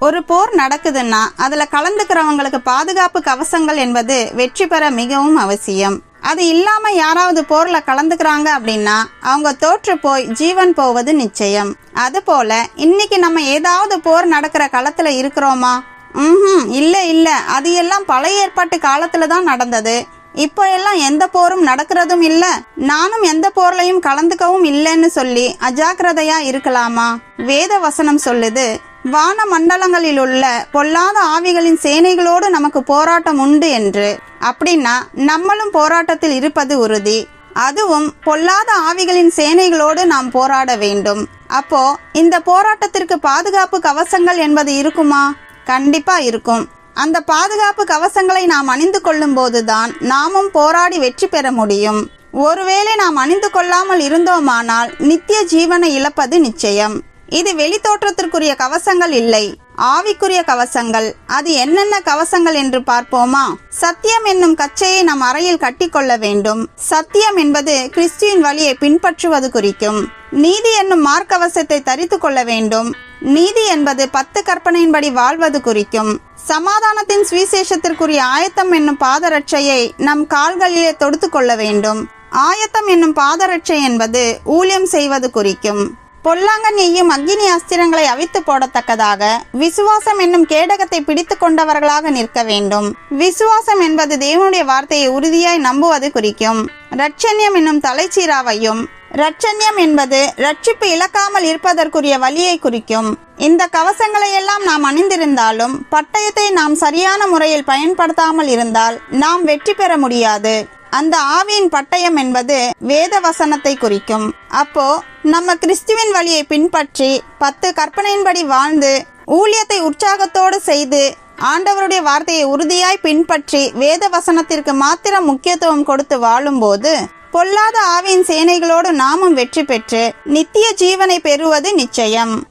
ஒரு போர் நடக்குதுன்னா அதுல கலந்துக்கிறவங்களுக்கு பாதுகாப்பு கவசங்கள் என்பது வெற்றி பெற மிகவும் அவசியம். அது இல்லாம யாராவது போர்ல கலந்துக்கிறாங்க அப்படின்னா அவங்க தோற்று போய் ஜீவன் போவது நிச்சயம். அதுபோல் இன்னைக்கு நம்ம ஏதாவது போர் நடக்கிற களத்துல இருக்கிறோமா? ம் இல்ல இல்ல. அது எல்லாம் பழைய ஏற்பாட்டு காலத்துல தான் நடந்தது. இப்போ எல்லாம் எந்த போரும் நடக்கிறதும் இல்ல. நானும் எந்த போர்லையும் கலந்துக்கவும் இல்லைன்னு சொல்லி அஜாக்கிரதையா இருக்கலாமா? வேத வசனம் சொல்லுது வான மண்டலங்களில் உள்ள பொல்லாத ஆவிகளின் சேனைகளோடு நமக்கு போராட்டம் உண்டு என்று. அப்படின்னா நம்மளும் போராட்டத்தில் இருப்பது உறுதி. அதுவும் பொல்லாத ஆவிகளின் சேனைகளோடு நாம் போராட வேண்டும். அப்போ இந்த போராட்டத்திற்கு பாதுகாப்பு கவசங்கள் என்பது இருக்குமா? கண்டிப்பா இருக்கும். அந்த பாதுகாப்பு கவசங்களை நாம் அணிந்து கொள்ளும் போதுதான் நாமும் போராடி வெற்றி பெற முடியும். ஒருவேளை நாம் அணிந்து கொள்ளாமல் இருந்தோமானால் நித்திய ஜீவனை இழப்பது நிச்சயம். இது வெளித்தோற்றத்திற்குரிய கவசங்கள் இல்லை. ஆவிக்குரிய கவசங்கள். அது என்னென்ன கவசங்கள் என்று பார்ப்போமா? சத்தியம் என்னும் கச்சையை நம் அறையில் கட்டிக்கொள்ள வேண்டும். சத்தியம் என்பது கிறிஸ்துவின் வழியை பின்பற்றுவது குறிக்கும். நீதி என்னும் மார்க்கவசத்தை தரித்து கொள்ள வேண்டும். நீதி என்பது பத்து கற்பனையின்படி வாழ்வது குறிக்கும். சமாதானத்தின் சுவிசேஷத்திற்குரிய ஆயத்தம் என்னும் பாதரட்சையை நம் கால்களிலே தொடுத்து கொள்ள வேண்டும். ஆயத்தம் என்னும் பாதரட்சை என்பது ஊழியம் செய்வது குறிக்கும். பொல்லாங்கன் அக்னி அஸ்திரங்களை அவித்து போடத்தக்கதாக விசுவாசம் என்னும் கேடகத்தை பிடித்து கொண்டவர்களாக நிற்க வேண்டும். விசுவாசம் என்பது தேவனுடைய வார்த்தையை உறுதியாய் நம்புவது குறிக்கும். ரட்சண்யம் என்னும் தலைச்சீராவையும் ரட்சண்யம் என்பது ரட்சிப்பு இழக்காமல் இருப்பதற்குரிய வழியை குறிக்கும். இந்த கவசங்களை எல்லாம் நாம் அணிந்திருந்தாலும் பட்டயத்தை நாம் சரியான முறையில் பயன்படுத்தாமல் இருந்தால் நாம் வெற்றி பெற முடியாது. அந்த ஆவியின் பட்டயம் என்பது வேத வசனத்தை குறிக்கும். அப்போ நம்ம கிறிஸ்துவின் வழியை பின்பற்றி பத்து கற்பனையின்படி வாழ்ந்து ஊழியத்தை உற்சாகத்தோடு செய்து ஆண்டவருடைய வார்த்தையை உறுதியாய் பின்பற்றி வேத வசனத்திற்கு மாத்திரம் முக்கியத்துவம் கொடுத்து வாழும்போது பொல்லாத ஆவியின் சேனைகளோடு நாமும் வெற்றி பெற்று நித்திய ஜீவனை பெறுவது நிச்சயம்.